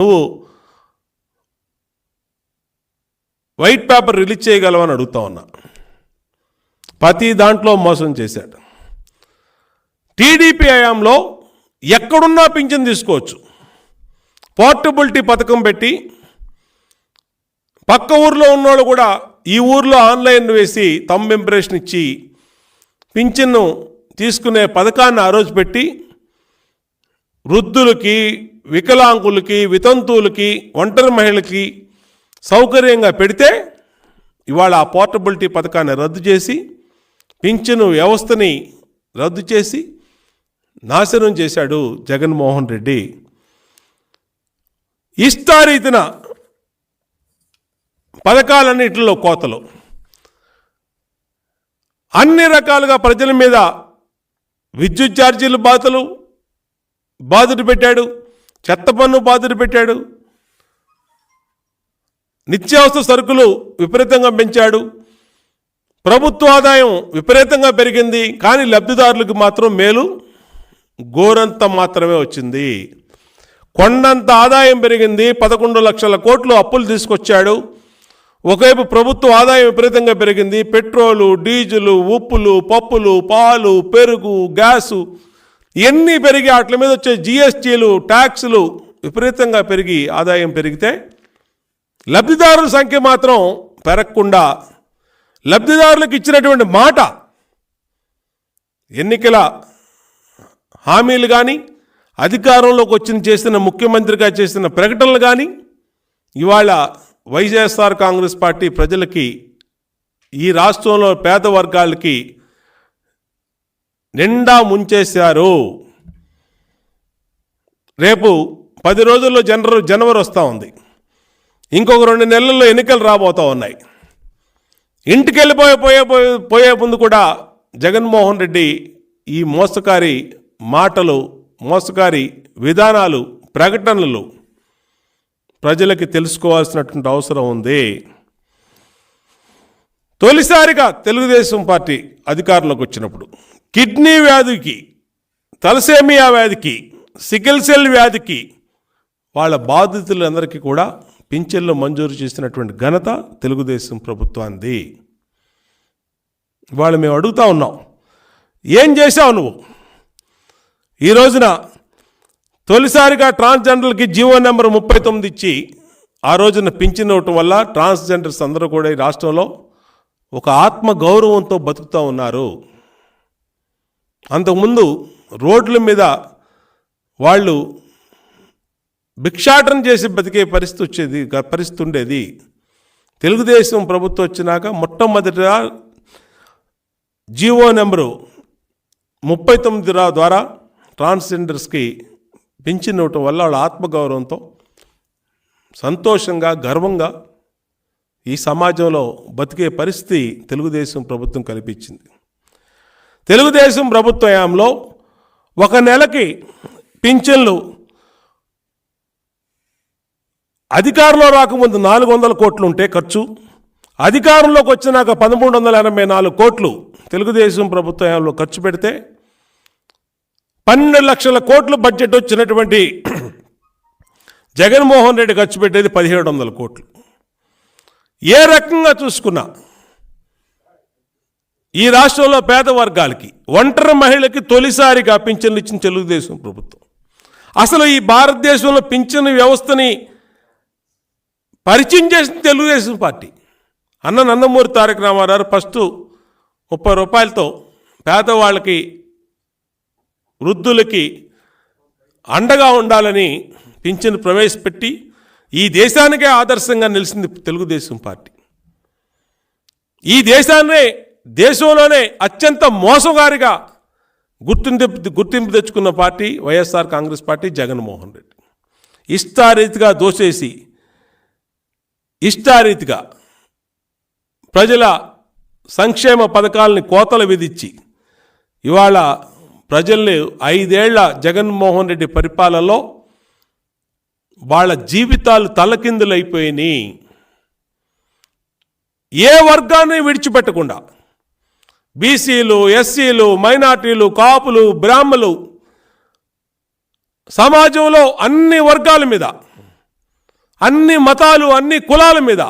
నువ్వు white paper release చేయగలవని అడుగుతా ఉన్నా. ప్రతి దాంట్లో మోసం చేశాడు. టీడీపీ హయాంలో ఎక్కడున్నా పింఛన్ తీసుకోవచ్చు. పోర్టబిలిటీ పథకం పెట్టి పక్క ఊర్లో ఉన్నోళ్ళు కూడా ఈ ఊర్లో ఆన్లైన్ వేసి తమ్ ఇంప్రెషన్ ఇచ్చి పింఛన్ను తీసుకునే పథకాన్ని ఆ రోజు పెట్టి వృద్ధులకి వికలాంగులకి వితంతువులకి ఒంటరి మహిళలకి సౌకర్యంగా పెడితే ఇవాళ ఆ పోర్టబిలిటీ పథకాన్ని రద్దు చేసి పింఛను వ్యవస్థని రద్దు చేసి నాశనం చేశాడు జగన్మోహన్ రెడ్డి. ఇష్టారీతిన పథకాలన్నిటిలో కోతలు. అన్ని రకాలుగా ప్రజల మీద విద్యుత్ ఛార్జీలు బాధలు బాధలు పెట్టాడు. చెత్త పన్ను బాధ్యత పెట్టాడు. నిత్యావసర సరుకులు విపరీతంగా పెంచాడు. ప్రభుత్వ ఆదాయం విపరీతంగా పెరిగింది. కానీ లబ్ధిదారులకు మాత్రం మేలు. గోరంత మాత్రమే వచ్చింది. కొండంత ఆదాయం పెరిగింది. పదకొండు లక్షల కోట్లు అప్పులు తీసుకొచ్చాడు. ఒకవైపు ప్రభుత్వ ఆదాయం విపరీతంగా పెరిగింది. పెట్రోలు డీజిలు ఉప్పులు పప్పులు పాలు పెరుగు గ్యాసు ఇవన్నీ పెరిగి వాటి మీద వచ్చే జిఎస్టీలు ట్యాక్సులు విపరీతంగా పెరిగి ఆదాయం పెరిగితే లబ్ధిదారుల సంఖ్య మాత్రం పెరగకుండా లబ్ధిదారులకు ఇచ్చినటువంటి మాట ఎన్నికల హామీలు కానీ అధికారంలోకి వచ్చిన చేసిన ముఖ్యమంత్రిగా చేసిన ప్రకటనలు కానీ ఇవాళ వైఎస్ఆర్ కాంగ్రెస్ పార్టీ ప్రజలకి ఈ రాష్ట్రంలో పేద వర్గాలకి నిండా ముంచేశారు. రేపు పది రోజుల్లో జనవరి జనవరి వస్తూ ఉంది. ఇంకొక రెండు నెలల్లో ఎన్నికలు రాబోతూ ఉన్నాయి. ఇంటికి వెళ్ళిపోయే పోయే పోయే పోయే ముందు కూడా జగన్మోహన్ రెడ్డి ఈ మోసకారి మాటలు మోసకారి విధానాలు ప్రకటనలు ప్రజలకి తెలుసుకోవాల్సినటువంటి అవసరం ఉంది. తొలిసారిగా తెలుగుదేశం పార్టీ అధికారంలోకి వచ్చినప్పుడు కిడ్నీ వ్యాధికి తలసేమియా వ్యాధికి సికిల్ సెల్ వ్యాధికి వాళ్ళ బాధితులందరికీ కూడా పింఛన్లు మంజూరు చేసినటువంటి ఘనత తెలుగుదేశం ప్రభుత్వానికి వాళ్ళు మేము అడుగుతా ఉన్నాం ఏం చేశావు నువ్వు? ఈ రోజున తొలిసారిగా ట్రాన్స్జెండర్లకి జీవో నెంబర్ ముప్పై తొమ్మిది ఇచ్చి ఆ రోజున పింఛన్ ఇవ్వటం వల్ల ట్రాన్స్జెండర్స్ అందరూ కూడా ఈ రాష్ట్రంలో ఒక ఆత్మ గౌరవంతో బతుకుతూ ఉన్నారు. అంతకుముందు రోడ్ల మీద వాళ్ళు భిక్షాటన చేసి బతికే పరిస్థితి వచ్చేది గ- పరిస్థితి ఉండేది. తెలుగుదేశం ప్రభుత్వం వచ్చినాక మొట్టమొదటిగా జీవో నెంబరు ముప్పై తొమ్మిది ద్వారా ట్రాన్స్జెండర్స్కి పెంచిన ఇవ్వటం వల్ల వాళ్ళ ఆత్మగౌరవంతో సంతోషంగా గర్వంగా ఈ సమాజంలో బతికే పరిస్థితి తెలుగుదేశం ప్రభుత్వం కల్పించింది. తెలుగుదేశం ప్రభుత్వ ఒక నెలకి పింఛన్లు అధికారంలో రాకముందు నాలుగు వందల కోట్లు ఉంటే ఖర్చు. అధికారంలోకి వచ్చినాక పదమూడు వందల ఎనభై నాలుగు కోట్లు తెలుగుదేశం ప్రభుత్వ ఖర్చు పెడితే పన్నెండు లక్షల కోట్లు బడ్జెట్ వచ్చినటువంటి జగన్మోహన్ రెడ్డి ఖర్చు పెట్టేది పదిహేడు వందల కోట్లు. ఏ రకంగా చూసుకున్నా ఈ రాష్ట్రంలో పేద వర్గాలకి ఒంటరి మహిళకి తొలిసారిగా పింఛన్లు ఇచ్చిన తెలుగుదేశం ప్రభుత్వం. అసలు ఈ భారతదేశంలో పింఛన్ వ్యవస్థని పరిచయం చేసిన తెలుగుదేశం పార్టీ. అన్న నందమూరి తారక రామారావు ఫస్ట్ ముప్పై రూపాయలతో పేదవాళ్ళకి వృద్ధులకి అండగా ఉండాలని పింఛను ప్రవేశపెట్టి ఈ దేశానికే ఆదర్శంగా నిలిచింది తెలుగుదేశం పార్టీ. ఈ దేశాన్నే దేశంలోనే అత్యంత మోసగారిగా గుర్తింపు గుర్తింపు తెచ్చుకున్న party YSR Congress party Jaganmohan Reddy. ఇష్టారీతిగా దోసేసి ఇష్టారీతిగా ప్రజల సంక్షేమ పథకాలని కోతలు విధించి ఇవాళ ప్రజల్ని ఐదేళ్ళ జగన్మోహన్ రెడ్డి పరిపాలనలో వాళ్ళ జీవితాలు తలకిందులైపోయినాయి. ఏ వర్గాన్ని విడిచిపెట్టకుండా బీసీలు ఎస్సీలు మైనార్టీలు కాపులు బ్రాహ్మలు సమాజంలో అన్ని వర్గాల మీద అన్ని మతాలు అన్ని కులాల మీద